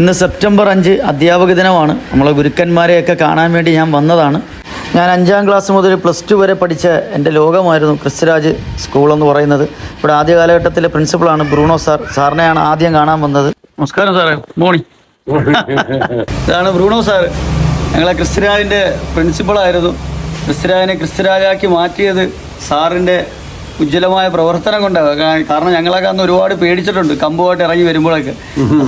ഇന്ന് സെപ്റ്റംബർ അഞ്ച് അധ്യാപക ദിനമാണ്. നമ്മളെ ഗുരുക്കന്മാരെയൊക്കെ കാണാൻ വേണ്ടി ഞാൻ വന്നതാണ്. ഞാൻ അഞ്ചാം ക്ലാസ് മുതൽ പ്ലസ് ടു വരെ പഠിച്ച എന്റെ ലോകമായിരുന്നു ക്രിസ്തുരാജ് സ്കൂൾ എന്ന് പറയുന്നത്. ഇവിടെ ആദ്യ കാലഘട്ടത്തിലെ പ്രിൻസിപ്പളാണ് ബ്രൂണോ സാർ. സാറിനെയാണ് ആദ്യം കാണാൻ വന്നത്. നമസ്കാരം സാറേ. മോർണിംഗ് ഇതാണ് ബ്രൂണോ സാർ ഞങ്ങളെ ക്രിസ്തുരാജിന്റെ പ്രിൻസിപ്പളായിരുന്നു ക്രിസ്തുരാജിനെ ക്രിസ്തുരാജാക്കി മാറ്റിയത് സാറിന്റെ ഉജ്ജ്വലമായ പ്രവർത്തനം കൊണ്ടാണ് കാരണം ഞങ്ങളൊക്കെ അന്ന് ഒരുപാട് പേടിച്ചിട്ടുണ്ട് കമ്പുമായിട്ട് ഇറങ്ങി വരുമ്പോഴൊക്കെ.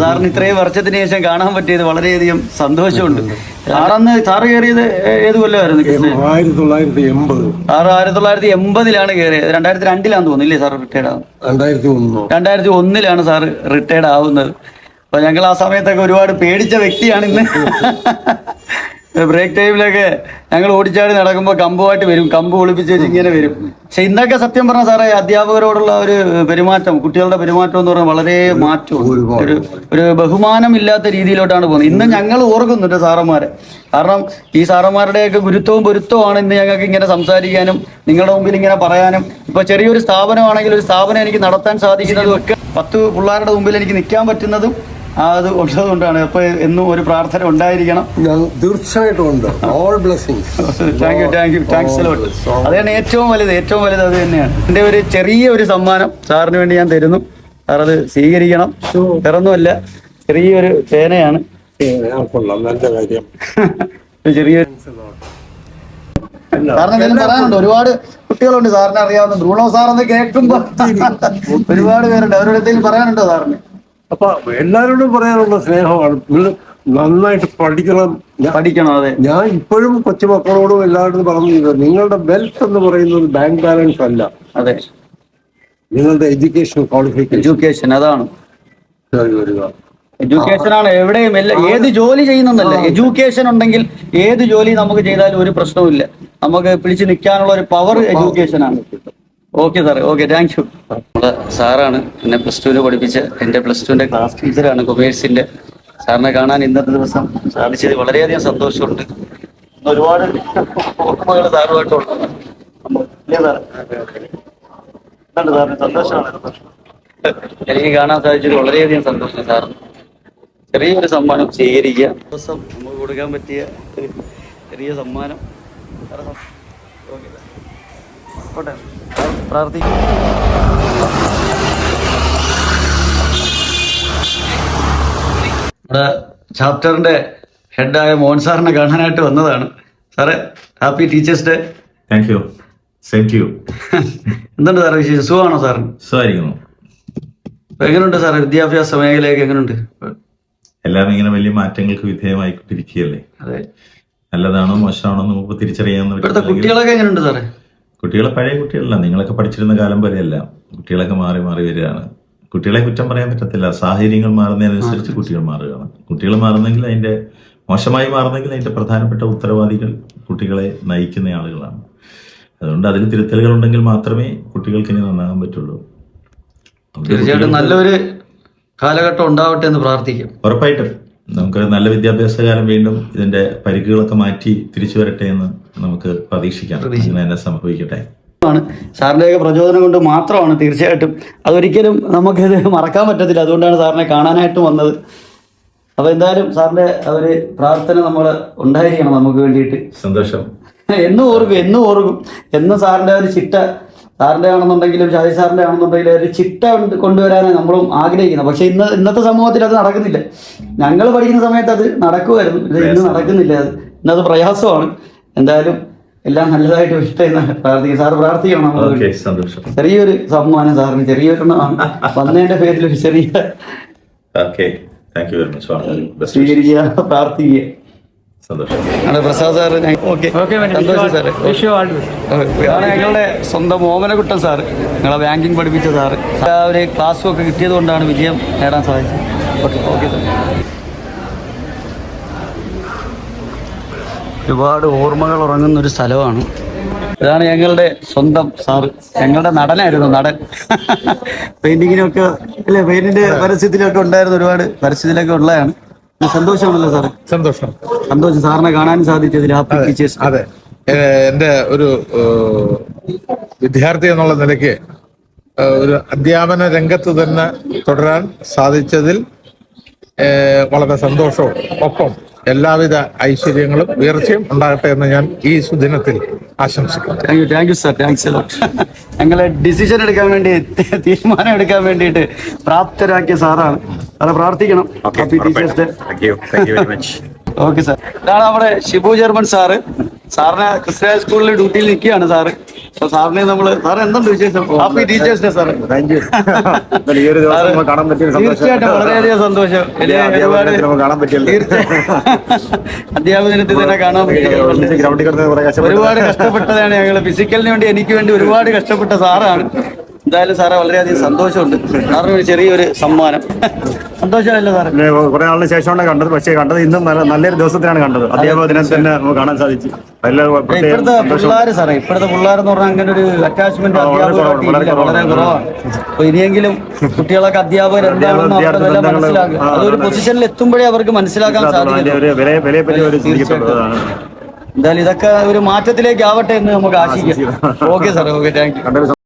സാറിന് ഇത്രയും വർഷത്തിന് ശേഷം കാണാൻ പറ്റിയത് വളരെയധികം സന്തോഷമുണ്ട്. സാറന്ന് സാറ് കയറിയത് ഏത് കൊല്ലമായിരുന്നു? ആയിരത്തി തൊള്ളായിരത്തി എൺപത് സാറ് ആയിരത്തി തൊള്ളായിരത്തി എൺപതിലാണ് കയറിയത്. രണ്ടായിരത്തി രണ്ടിലാന്ന് തോന്നുന്നു ഇല്ലേ സാർ റിട്ടയർഡ് ആവുന്നത് രണ്ടായിരത്തി ഒന്ന് രണ്ടായിരത്തി ഒന്നിലാണ് സാറ് റിട്ടയർഡ് ആവുന്നത്. അപ്പൊ ഞങ്ങൾ ആ സമയത്തൊക്കെ ഒരുപാട് പേടിച്ച വ്യക്തിയാണ് ഇന്ന്. ബ്രേക്ക് ടൈമിലൊക്കെ ഞങ്ങൾ ഓടിച്ചാടി നടക്കുമ്പോൾ കമ്പുമായിട്ട് വരും. കമ്പ് ഒളിപ്പിച്ച് വെച്ച് ഇങ്ങനെ വരും. പക്ഷെ ഇന്നൊക്കെ സത്യം പറഞ്ഞ സാറേ അധ്യാപകരോടുള്ള ഒരു പെരുമാറ്റം കുട്ടികളുടെ പെരുമാറ്റം എന്ന് പറഞ്ഞാൽ വളരെ മാറ്റം ഒരു ഒരു ബഹുമാനം ഇല്ലാത്ത രീതിയിലോട്ടാണ് പോകുന്നത്. ഇന്ന് ഞങ്ങൾ ഓർക്കുന്നുണ്ട് സാറന്മാരെ. കാരണം ഈ സാറന്മാരുടെയൊക്കെ ഗുരുത്വവും പൊരുത്തവുമാണ് ഇന്ന് ഞങ്ങൾക്ക് ഇങ്ങനെ സംസാരിക്കാനും നിങ്ങളുടെ മുമ്പിൽ ഇങ്ങനെ പറയാനും. ഇപ്പൊ ചെറിയൊരു സ്ഥാപനമാണെങ്കിൽ ഒരു സ്ഥാപനം എനിക്ക് നടത്താൻ സാധിക്കുന്നതും ഒക്കെ പത്ത് പിള്ളേരുടെ മുമ്പിൽ എനിക്ക് നിൽക്കാൻ പറ്റുന്നതും അത് ഉള്ളതുകൊണ്ടാണ്. അപ്പൊ എന്നും ഒരു പ്രാർത്ഥന ഉണ്ടായിരിക്കണം. തീർച്ചയായിട്ടും ഉണ്ട്. All blessings thank you thank you thanks lot അതാണ് ഏറ്റവും വലുത് ഏറ്റവും വലുത് അത് തന്നെയാണ്. എന്റെ ഒരു ചെറിയ ഒരു സമ്മാനം സാറിന് വേണ്ടി ഞാൻ തരുന്നു. സാർ അത് സ്വീകരിക്കണം. വേറൊന്നുമല്ല ചെറിയൊരു പേനയാണ്. നല്ല കാര്യം. സാറിന് എന്തെങ്കിലും പറയാനുണ്ട്? ഒരുപാട് കുട്ടികളുണ്ട് സാറിനെ അറിയാവുന്ന ബ്രൂണോ സാർ എന്ന് കേൾക്കുമ്പോ ഒരുപാട് പേരുണ്ട്. അവരുടെ എന്തെങ്കിലും പറയാനുണ്ടോ സാറിന്? അപ്പൊ എല്ലാവരോടും പറയാനുള്ള സ്നേഹമാണ്. നന്നായിട്ട് പഠിക്കണം. പഠിക്കണം അതെ. ഞാൻ ഇപ്പോഴും കൊച്ചുമക്കളോടും എല്ലാവരോടും പറഞ്ഞു നിങ്ങളുടെ വെൽത്ത് എന്ന് പറയുന്നത് ബാങ്ക് ബാലൻസ് അല്ല. അതെ. നിങ്ങളുടെ എഡ്യൂക്കേഷൻ ക്വാളിഫിക്കേഷൻ എഡ്യൂക്കേഷൻ അതാണ്. വരിക. എഡ്യൂക്കേഷൻ ആണ് എവിടെയും എല്ലാ ഏത് ജോലി ചെയ്യുന്നല്ല എഡ്യൂക്കേഷൻ ഉണ്ടെങ്കിൽ ഏത് ജോലി നമുക്ക് ചെയ്താലും ഒരു പ്രശ്നവുമില്ല. നമുക്ക് പിടിച്ചു നിൽക്കാനുള്ള ഒരു പവർ എഡ്യൂക്കേഷൻ ആണ്. ഓക്കെ സാറേ ഓക്കെ താങ്ക് യു നമ്മുടെ സാറാണ് എന്നെ പ്ലസ് ടുവിന് പഠിപ്പിച്ച എന്റെ പ്ലസ് ടുവിന്റെ ക്ലാസ് ടീച്ചറാണ് കൊമേഴ്സിന്റെ സാറിനെ കാണാൻ ഇന്നത്തെ ദിവസം സാധിച്ചത് വളരെയധികം സന്തോഷമുണ്ട്. ഒരുപാട് ഓർമ്മകൾ സാറുമായിട്ടുണ്ട് സന്തോഷമാണ്. എനിക്ക് കാണാൻ സാധിച്ചത് വളരെയധികം സന്തോഷം സാർ. ചെറിയൊരു സമ്മാനം സ്വീകരിക്കുക ദിവസം നമുക്ക് കൊടുക്കാൻ പറ്റിയ ചെറിയ സമ്മാനം. ഓക്കേ. പോട്ടെ. പ്രാർത്ഥിക്കും. നമ്മുടെ ചാപ്റ്ററിന്റെ ഹെഡായ മോഹൻ സാറിനെ കാണാനായിട്ട് വന്നതാണ്. സാറേ happy teachers day. Thank you same to you എന്തുണ്ട് സാറേ വിശേഷം? സുഖമാണോ സാറിന് സുഖമായിരിക്കുന്നു. എങ്ങനെയുണ്ട് സാറേ? വിദ്യാഭ്യാസ മേഖലയൊക്കെ എങ്ങനെയുണ്ട് എല്ലാം ഇങ്ങനെ വലിയ മാറ്റങ്ങൾക്ക് വിധേയമായിക്കൊണ്ടിരിക്കുകയല്ലേ? അതെ. നല്ലതാണോ മോശമാണോ നമുക്ക് തിരിച്ചറിയാൻ ഇവിടുത്തെ കുട്ടികളൊക്കെ എങ്ങനെയുണ്ട് സാറേ? കുട്ടികളെ പഴയ കുട്ടികളല്ല നിങ്ങളൊക്കെ പഠിച്ചിരുന്ന കാലം വരെയല്ല കുട്ടികളൊക്കെ മാറി മാറി വരികയാണ്. കുട്ടികളെ കുറ്റം പറയാൻ പറ്റത്തില്ല. സാഹചര്യങ്ങൾ മാറുന്നതിനനുസരിച്ച് കുട്ടികൾ മാറുകയാണ്. കുട്ടികൾ മാറുന്നെങ്കിൽ അതിന്റെ മോശമായി മാറുന്നെങ്കിൽ അതിന്റെ പ്രധാനപ്പെട്ട ഉത്തരവാദികൾ കുട്ടികളെ നയിക്കുന്ന ആളുകളാണ്. അതുകൊണ്ട് അതിൽ തിരുത്തലുകൾ ഉണ്ടെങ്കിൽ മാത്രമേ കുട്ടികൾക്ക് ഇനി നന്നാകാൻ പറ്റുള്ളൂ. തീർച്ചയായിട്ടും നല്ലൊരു കാലഘട്ടം ഉണ്ടാവട്ടെ എന്ന് പ്രാർത്ഥിക്കും. ഉറപ്പായിട്ടും. നമുക്ക് നല്ല വിദ്യാഭ്യാസ കാലം വീണ്ടും ഇതിന്റെ പരിക്കുകളൊക്കെ മാറ്റി തിരിച്ചു വരട്ടെ എന്ന് നമുക്ക് പ്രതീക്ഷിക്കാം. അങ്ങനെ തന്നെ സംഭവിക്കട്ടെ. സാറിന്റെ സാറിന്റെയൊക്കെ പ്രചോദനം കൊണ്ട് മാത്രമാണ് തീർച്ചയായിട്ടും. അതൊരിക്കലും നമുക്കിത് മറക്കാൻ പറ്റത്തില്ല. അതുകൊണ്ടാണ് സാറിനെ കാണാനായിട്ട് വന്നത്. അപ്പൊ എന്തായാലും സാറിന്റെ ഒരു പ്രാർത്ഥന നമ്മൾ ഉണ്ടായിരിക്കണം നമുക്ക് വേണ്ടിയിട്ട്. സന്തോഷം. എന്നും ഓർക്കും എന്നും ഓർക്കും. എന്നും സാറിന്റെ ഒരു ചിട്ട സാറിന്റെ ആണെന്നുണ്ടെങ്കിലും ഷാജി സാറിന്റെ ആണെന്നുണ്ടെങ്കിലും ഒരു ചിട്ട കൊണ്ടുവരാനാണ് നമ്മളും ആഗ്രഹിക്കുന്നത്. പക്ഷേ ഇന്ന് ഇന്നത്തെ സമൂഹത്തിൽ അത് നടക്കുന്നില്ല. ഞങ്ങൾ പഠിക്കുന്ന സമയത്ത് അത് നടക്കുമായിരുന്നു. ഇന്ന് നടക്കുന്നില്ല. അത് ഇന്നത് പ്രയാസമാണ്. എന്തായാലും എല്ലാം നല്ലതായിട്ട് വിഷ്ട എന്ന് പ്രാർത്ഥിക്കും സാർ പ്രാർത്ഥിക്കണം സന്തോഷം. ചെറിയൊരു സമ്മാനം സാറിന് ചെറിയൊരു വന്നതിന്റെ പേരിൽ ഒരു ചെറിയ സ്വീകരിക്കുക പ്രാർത്ഥിക്കുക. സന്തോഷം. Prasad sir okay. സന്തോഷം സാറേ. ഇതാണ് ഞങ്ങളുടെ സ്വന്തം ഓമനക്കുട്ടൻ സാറ്. ഞങ്ങളെ ബാങ്കിങ് പഠിപ്പിച്ച സാറ്. എല്ലാവരെയും ഒരു ക്ലാസ്സും ഒക്കെ കിട്ടിയത് കൊണ്ടാണ് വിജയം നേടാൻ സാധിച്ചത്. ഓക്കെ ഓക്കെ സാർ ഒരുപാട് ഓർമ്മകൾ ഉറങ്ങുന്ന ഒരു സ്ഥലമാണ്. ഇതാണ് ഞങ്ങളുടെ സ്വന്തം സാറ്. ഞങ്ങളുടെ നടനായിരുന്നു നടൻ. പെയിന്റിങ്ങിനൊക്കെ അല്ലെ പെയിന്റിന്റെ പരസ്യത്തിലൊക്കെ ഉണ്ടായിരുന്നു ഒരുപാട് പരസ്യത്തിലൊക്കെ ഉള്ളതാണ്. സന്തോഷമാണല്ലോ സാറ്. സന്തോഷം. സന്തോഷം. സാറിനെ കാണാൻ സാധിച്ചതിൽ അതെ എന്റെ ഒരു വിദ്യാർത്ഥി എന്നുള്ള നിലയ്ക്ക് ഒരു അധ്യാപന രംഗത്ത് തന്നെ തുടരാൻ സാധിച്ചതിൽ വളരെ സന്തോഷവും. ഒപ്പം എല്ലാവിധ ഐശ്വര്യങ്ങളും ഉയർച്ചയും ഉണ്ടാകട്ടെ എന്ന് ഞാൻ ഈ സുദിനത്തിൽ ആശംസിക്കുന്നു. Thank you thank you sir thanks ഞങ്ങളെ ഡിസിഷൻ എടുക്കാൻ വേണ്ടി തീരുമാനം എടുക്കാൻ വേണ്ടിയിട്ട് പ്രാപ്തരാക്കിയ സാറാണ്. സാറെ പ്രാർത്ഥിക്കണം. Happy teachers day okay sir. ഇതാണ് നമ്മുടെ ഷിബു ജർമ്മൻ സാറ്. സാറിനെ ക്രിസ്ത്യ സ്കൂളിൽ ഡ്യൂട്ടിയിൽ നിൽക്കുകയാണ് സാറ്. അപ്പൊ സാറിനെ നമ്മൾ സാർ എന്തുണ്ട് വിശേഷം? Happy teachers day sir. തീർച്ചയായിട്ടും വളരെയധികം സന്തോഷം. ദിനത്തിൽ തന്നെ കാണാൻ ഒരുപാട് കഷ്ടപ്പെട്ടതാണ് ഞങ്ങൾ ഫിസിക്കലിന് വേണ്ടി എനിക്ക് വേണ്ടി ഒരുപാട് കഷ്ടപ്പെട്ട സാറാണ്. എന്തായാലും സാറെ വളരെയധികം സന്തോഷമുണ്ട്. സാറിന് ഒരു ചെറിയൊരു സമ്മാനം. സന്തോഷമല്ലോ സാറേ. കുറെ നാളിന് ശേഷമാണ് കണ്ടത്. പക്ഷേ കണ്ടത് ഇന്നും നല്ല നല്ലൊരു ദിവസത്തിനാണ് കണ്ടത്. അധ്യാപക ദിനത്തിൽ തന്നെ നമുക്ക് കാണാൻ സാധിച്ചു. അതിൽ പ്രത്യേക ഇപ്പോഴത്തെ സന്തോഷം. പിള്ളേര് സാറേ ഇപ്പോഴത്തെ പിള്ളേരെന്ന് പറഞ്ഞാൽ അങ്ങനെ ഒരു അറ്റാച്ച്മെന്റ് വളരെ കുറവാണ്, വളരെ വളരെ അപ്പൊ ഇനിയെങ്കിലും കുട്ടികളൊക്കെ അധ്യാപകർ എന്താണെന്ന് അവരുടെ മനസ്സിലാക്കുക. അതൊരു ആ, പൊസിഷനിൽ എത്തുമ്പോഴേ അവർക്ക് മനസ്സിലാക്കാൻ അതിന്റെ സാധിക്കും ഒരു വിലയെ വിലയെ പറ്റി ഒരു ചിന്തിക്കത്തുള്ളൂ. എന്തായാലും ഇതൊക്കെ ഒരു മാറ്റത്തിലേക്ക് ആവട്ടെ എന്ന് നമുക്ക് ആശിക്കാം. ഓക്കെ സാറേ ഓക്കെ താങ്ക് യു